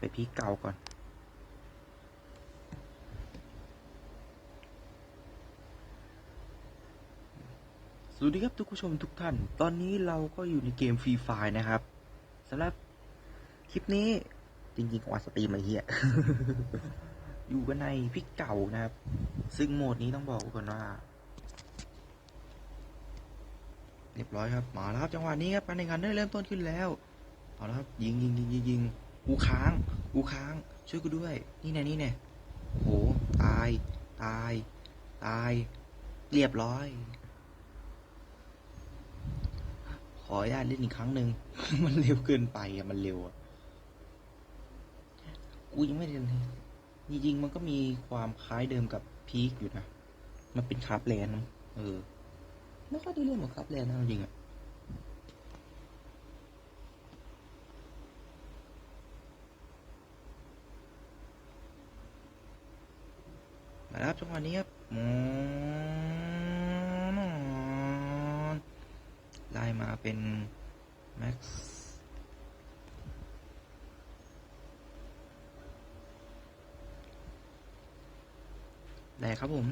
ไปพีคเก่าก่อน สวัสดีครับทุกผู้ชมทุกท่าน ตอนนี้เราก็อยู่ในเกมฟรีไฟนะครับสำหรับคลิปนี้จริงๆกว่าสตรีมไอ้เหี้ย อยู่กันในพิกเก่านะครับ ซึ่งโหมดนี้ต้องบอกก่อนว่า เรียบร้อยครับ มาแล้วครับ จังหวะนี้ครับการแข่งขันได้เริ่มต้นขึ้นแล้ว เอาละครับ ยิงยิงยิงยิงยิง กูค้างกูค้าง ช่วยกูด้วย นี่แน่นี่แน่โอ้โห ตาย ตาย ตาย เรียบร้อย ขออนุญาตเล่นอีกครั้งหนึ่ง มันเร็วเกินไปอะมันเร็วอะกูยังไม่เล่นเลยจริงๆมันก็มีความคล้ายเดิมกับพีคอยู่นะ มันเป็นคราฟแลนเออ ไม่ค่อยได้เล่นเหมือนคราฟแลนนะจริงอะ ครับจังหวะนี้ครับอืมไล่มาเป็นแม็กซ์ได้ครับผม